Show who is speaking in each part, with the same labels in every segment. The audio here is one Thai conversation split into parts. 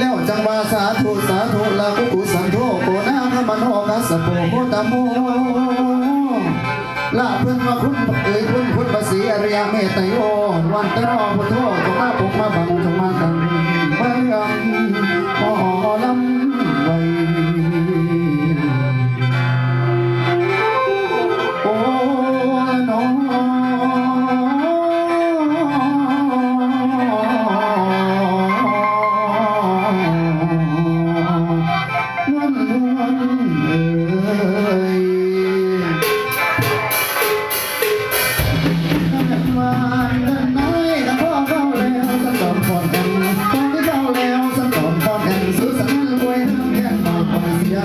Speaker 1: แล้วจังว่าสาธุสาธุลาคุกุสันโทโกนาคมโนกัสโปโคตโมลาเพื่อนว่าคุณเอ๋ยคุณคุณภาษีอริยเมตโยวันตรอพุทโธจงมาปกมาบังจงมาตัง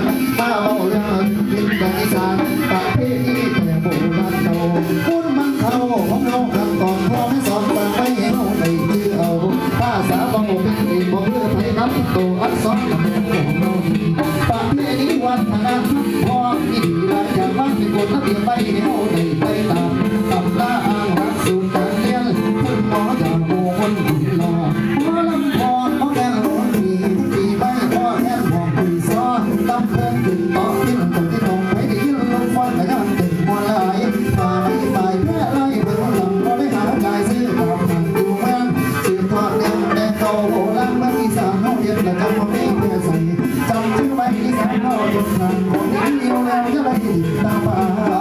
Speaker 1: คอยเสียมาเบาเรื่องกินกันอีสานประเพณีแต่โบราณเราพูดมันเข่าของเราคำก่อนพ่อไม่สอนฟังไม่เห็นเอาในคือเอาภาษาบางเป็นเองบอกเพื่อไทยครับตัวอักษรของเราประเพณีวัฒนธรรมพ่อที่ดีหลายอย่างมันเป็นกฎระเบียบไปเห็นเอาไป เอาบนทางคนเดียวแล้วจะไปตามไป